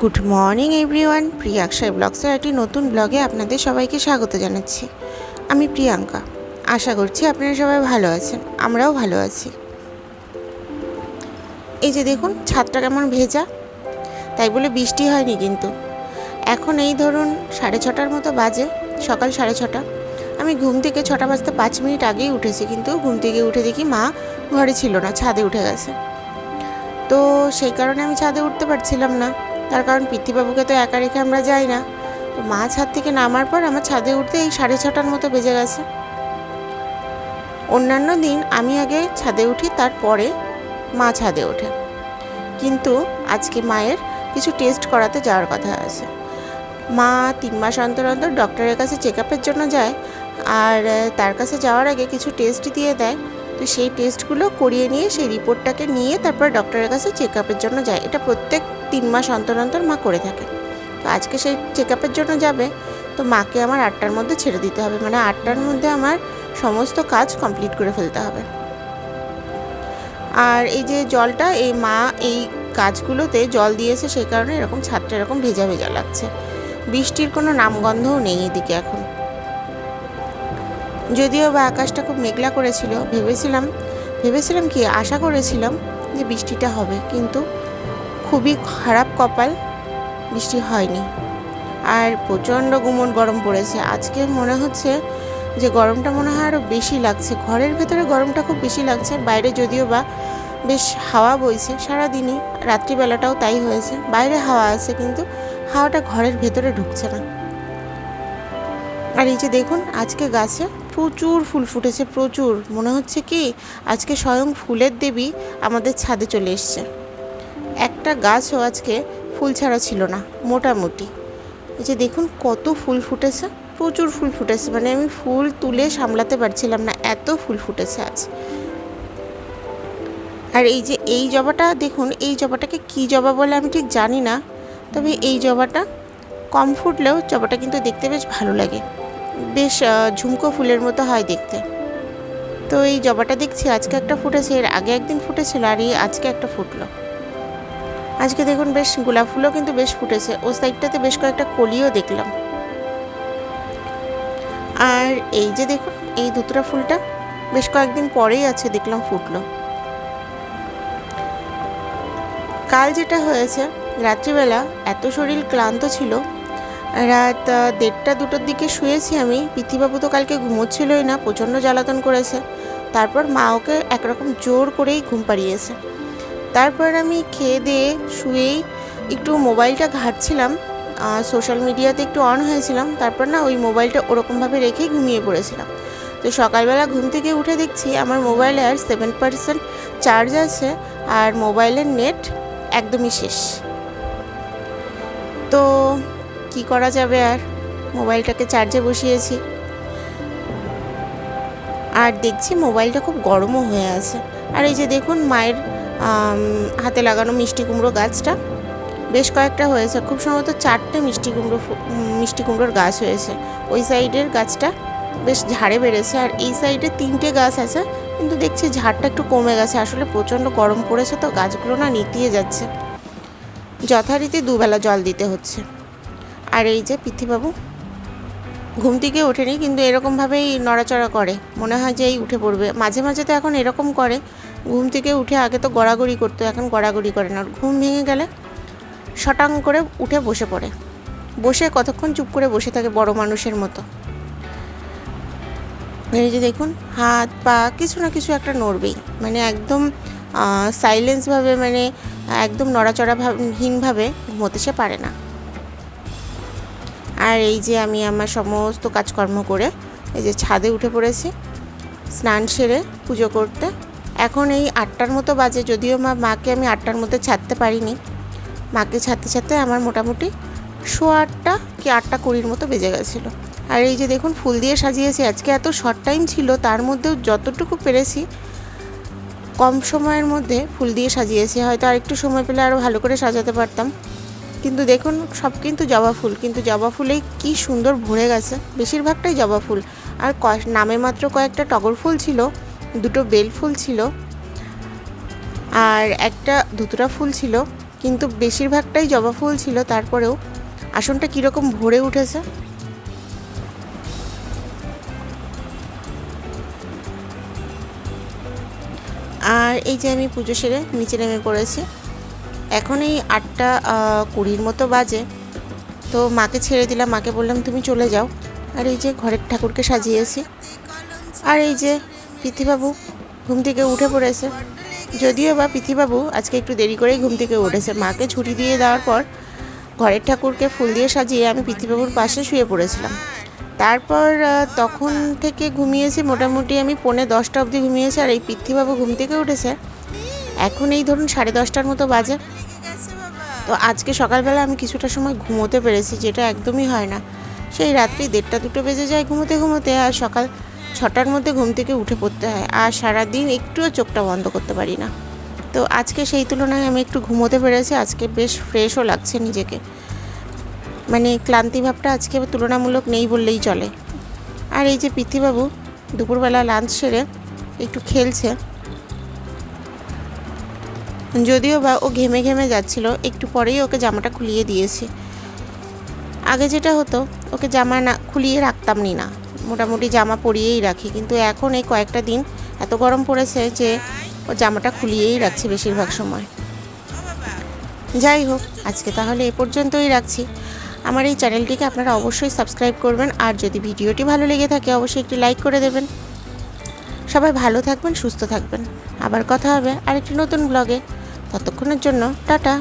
Good morning everyone প্রিয়াক্ষায় ব্লগসের একটি নতুন ব্লগে আপনাদের সবাইকে স্বাগত জানাচ্ছি। আমি প্রিয়াঙ্কা। আশা করছি আপনারা সবাই ভালো আছেন। আমরাও ভালো আছি। এই যে দেখুন, ছাদটা কেমন ভেজা। তাই বলে বৃষ্টি হয়নি কিন্তু। এখন এই ধরুন সাড়ে ছটার মতো বাজে, সকাল সাড়ে ছটা। আমি ঘুম থেকে ছটা বাজতে পাঁচ মিনিট আগেই উঠেছি, কিন্তু ঘুম থেকে উঠে দেখি মা ঘরে ছিল না, ছাদে উঠে গেছে। তো সেই কারণে আমি ছাদে উঠতে পারছিলাম না। তার কারণ পৃথ্বীবাবুকে তো একা রেখে আমরা যাই না। তো মা ছাদ থেকে নামার পর আমার ছাদে উঠতে এই সাড়ে ছটার মতো বেজে গেছে। অন্যান্য দিন আমি আগে ছাদে উঠি, তারপরে মা ছাদে ওঠে। কিন্তু আজকে মায়ের কিছু টেস্ট করাতে যাওয়ার কথা আছে। মা তিন মাস অন্তর অন্তর ডক্টরের কাছে চেক আপের জন্য যায়। আর তার কাছে যাওয়ার আগে কিছু টেস্ট দিয়ে দেয়। তো সেই টেস্টগুলো করিয়ে নিয়ে সেই রিপোর্টটাকে নিয়ে তারপর ডক্টরের কাছে চেক আপের জন্য যায়। এটা প্রত্যেক তিন মাস অন্তর অন্তর মা করে থাকে। তো আজকে সেই চেক আপের জন্য যাবে। তো মাকে আমার আটটার মধ্যে ছেড়ে দিতে হবে। মানে আটটার মধ্যে আমার সমস্ত কাজ কমপ্লিট করে ফেলতে হবে। আর এই যে জলটা, এই মা এই গাছগুলোতে জল দিয়েছে সেই কারণে এরকম ছাদটা এরকম ভেজা ভেজা লাগছে। বৃষ্টির কোনো নামগন্ধও নেই এদিকে এখন। যদিও বা আকাশটা খুব মেঘলা করেছিল, ভেবেছিলাম ভেবেছিলাম কি, আশা করেছিলাম যে বৃষ্টিটা হবে, কিন্তু খুবই খারাপ কপাল বৃষ্টি হয়নি। আর প্রচণ্ড গুমট গরম পড়েছে। আজকে মনে হচ্ছে যে গরমটা মনে হয় আরও বেশি লাগছে। ঘরের ভেতরে গরমটা খুব বেশি লাগছে। বাইরে যদিও বা বেশ হাওয়া বইছে, সারাদিনই রাত্রিবেলাটাও তাই হয়েছে। বাইরে হাওয়া আছে, কিন্তু হাওয়াটা ঘরের ভেতরে ঢুকছে না। আর এই যে দেখুন, আজকে গাছে প্রচুর ফুল ফুটেছে, প্রচুর। মনে হচ্ছে কি, আজকে স্বয়ং ফুলের দেবী আমাদের ছাদে চলে এসছে। একটা গাছও আজকে ফুল ছাড়া ছিল না, মোটামুটি। এই যে দেখুন কত ফুল ফুটেছে, প্রচুর ফুল ফুটেছে। মানে আমি ফুল তুলে সামলাতে পারছিলাম না, এত ফুল ফুটেছে আজ। আর এই যে এই জবাটা, দেখুন, এই জবাটাকে কি জবা বলে আমি ঠিক জানি না, তবে এই জবাটা কম ফুটলেও জবাটা কিন্তু দেখতে বেশ ভালো লাগে। বেশ ঝুমকো ফুলের মতো হয় দেখতে। তো এই জবাটা দেখছি, আজকে একটা ফুটেছে, এর আগে একদিন ফুটেছিল, আর এই আজকে একটা ফুটলো। আজকে দেখুন, বেশ গোলাপ ফুলও কিন্তু বেশ ফুটেছে, ও সাইডটাতে বেশ কয়েকটা কলিও দেখলাম। আর এই যে দেখুন, এই ধুতরা ফুলটা বেশ কয়েকদিন পরেই আছে, দেখলাম ফুটলো। কাল যেটা হয়েছে, রাত্রিবেলা এত শরীর ক্লান্ত ছিল রাত দেড়টা, দুটোর দিকে শুয়েছি আমি। পৃথিবাবু তো কালকে ঘুমোচ্ছিলই না, প্রচণ্ড জ্বালাতন করেছে। তারপর মা ওকে একরকম জোর করেই ঘুম পাড়িয়েছে। তারপর আমি খেয়ে দিয়ে শুয়েই একটু মোবাইলটা ঘাঁটছিলাম। সোশ্যাল মিডিয়াতে একটু অন হয়েছিলাম। তারপর না ওই মোবাইলটা ওরকমভাবে রেখেই ঘুমিয়ে পড়েছিলাম। তো সকালবেলা ঘুম থেকে উঠে দেখছি আমার মোবাইলে আর সেভেন পার্সেন্ট চার্জ আছে আর মোবাইলের নেট একদমই শেষ। তো কি করা যাবে আর? মোবাইলটাকে চার্জে বসিয়েছি। আর দেখছি মোবাইলটা খুব গরমও হয়ে আছে। আর এই যে দেখুন মায়ের হাতে লাগানো মিষ্টি কুমড়ো গাছটা, বেশ কয়েকটা হয়েছে। খুব সম্ভবত চারটে মিষ্টি কুমড়ো মিষ্টি কুমড়োর গাছ হয়েছে। ওই সাইডের গাছটা বেশ ঝাড়ে বেড়েছে। আর এই সাইডে তিনটে গাছ আছে, কিন্তু দেখছি ঝাড়টা একটু কমে গেছে। আসলে প্রচণ্ড গরম পড়েছে তো, গাছগুলো না নিতিয়ে যাচ্ছে। যথারীতি দুবেলা জল দিতে হচ্ছে। আর এই যে পৃথিবাবু, ঘুম থেকে ওঠেনি, কিন্তু এরকমভাবেই নড়াচড়া করে। মনে হয় যে এই উঠে পড়বে। মাঝে মাঝে তো এখন এরকম করে। ঘুম থেকে উঠে আগে তো গড়াগড়ি করতো, এখন গড়াগড়ি করে না। ঘুম ভেঙে গেলে শটাং করে উঠে বসে পড়ে। বসে কতক্ষণ চুপ করে বসে থাকে বড় মানুষের মতো। এই যে দেখুন, হাত পা, কিছু না কিছু একটা নড়বেই। মানে একদম সাইলেন্সভাবে মানে একদম নড়াচড়া ভাব- হীনভাবে ঘুমোতে সে পারে না। আর এই যে আমি আমার সমস্ত কাজকর্ম করে এই যে ছাদে উঠে পড়েছি, স্নান সেরে পুজো করতে। এখন এই আটটার মতো বাজে, যদিও মা মাকে আমি আটটার মধ্যে ছাড়তে পারিনি। মাকে ছাড়তে ছাড়তে আমার মোটামুটি শো আটটা কি আটটা কুড়ির মতো বেজে গেছিল। আর এই যে দেখুন, ফুল দিয়ে সাজিয়েছি। আজকে এত শর্ট টাইম ছিল, তার মধ্যেও যতটুকু পেরেছি, কম সময়ের মধ্যে ফুল দিয়ে সাজিয়েছি। হয়তো আরেকটু সময় পেলে আরও ভালো করে সাজাতে পারতাম। কিন্তু দেখুন, সব কিন্তু জবা ফুল। কিন্তু জবা ফুলেই কি সুন্দর ভরে গেছে। বেশিরভাগটাই জবা ফুল। আর নামে মাত্র কয়েকটা টগর ফুল ছিল, দুটো বেল ফুল ছিল, আর একটা ধুতুরা ফুল ছিল, কিন্তু বেশিরভাগটাই জবা ফুল ছিল। তারপরেও আসনটা কীরকম ভরে উঠেছে। আর এই যে আমি পুজো সেরে নিচে নেমে পড়েছি। এখন এই আটটা কুড়ির মতো বাজে। তো মাকে ছেড়ে দিলাম, মাকে বললাম, তুমি চলে যাও। আর এই যে ঘরের ঠাকুরকে সাজিয়েছি। আর এই যে পৃথিবাবু ঘুম থেকে উঠে পড়েছে। যদিও বা পিথিবাবু আজকে একটু দেরি করেই ঘুম থেকে উঠেছে। মাকে ছুটি দিয়ে দেওয়ার পর ঘরের ঠাকুরকে ফুল দিয়ে সাজিয়ে আমি পিথিবাবুর পাশে শুয়ে পড়েছিলাম। তারপর তখন থেকে ঘুমিয়েছি। মোটামুটি আমি পৌনে দশটা অবধি ঘুমিয়েছি। আর এই পৃথিবাবু ঘুম থেকে উঠেছে। এখন এই ধরুন সাড়ে দশটার মতো বাজে। তো আজকে সকালবেলা আমি কিছুটা সময় ঘুমোতে পেরেছি, যেটা একদমই হয় না। সেই রাত্রি দেড়টা দুটো বেজে যায় ঘুমোতে ঘুমোতে, আর সকাল ছটার মধ্যে ঘুম থেকে উঠে পড়তে হয়, আর সারাদিন একটুও চোখটা বন্ধ করতে পারি না। তো আজকে সেই তুলনায় আমি একটু ঘুমোতে পেরেছি, আজকে বেশ ফ্রেশও লাগছে নিজেকে। মানে ক্লান্তি ভাবটা আজকে তুলনামূলক নেই বললেই চলে। আর এই যে পৃথিবাবু, দুপুরবেলা লাঞ্চ সেরে একটু খেলছে যদিও বা ও ঘেমে ঘেমে যাচ্ছিল, একটু পরেই ওকে জামাটা খুলিয়ে দিয়েছি। আগে যেটা হতো, ওকে জামা না খুলিয়ে রাখতাম নি না। মোটামুটি জামা পরিয়েই রাখি, কিন্তু এখন এই কয়েকটা দিন এত গরম পড়েছে যে ও জামাটা খুলিয়েই রাখছি বেশিরভাগ সময়। যাই হোক, আজকে তাহলে এ পর্যন্তই রাখছি। আমার এই চ্যানেলটিকে আপনারা অবশ্যই সাবস্ক্রাইব করবেন, আর যদি ভিডিওটি ভালো লেগে থাকে, অবশ্যই একটি লাইক করে দেবেন। সবাই ভালো থাকবেন, সুস্থ থাকবেন। আবার কথা হবে আরেকটি নতুন ব্লগে ততক্ষণের জন্য টাটা।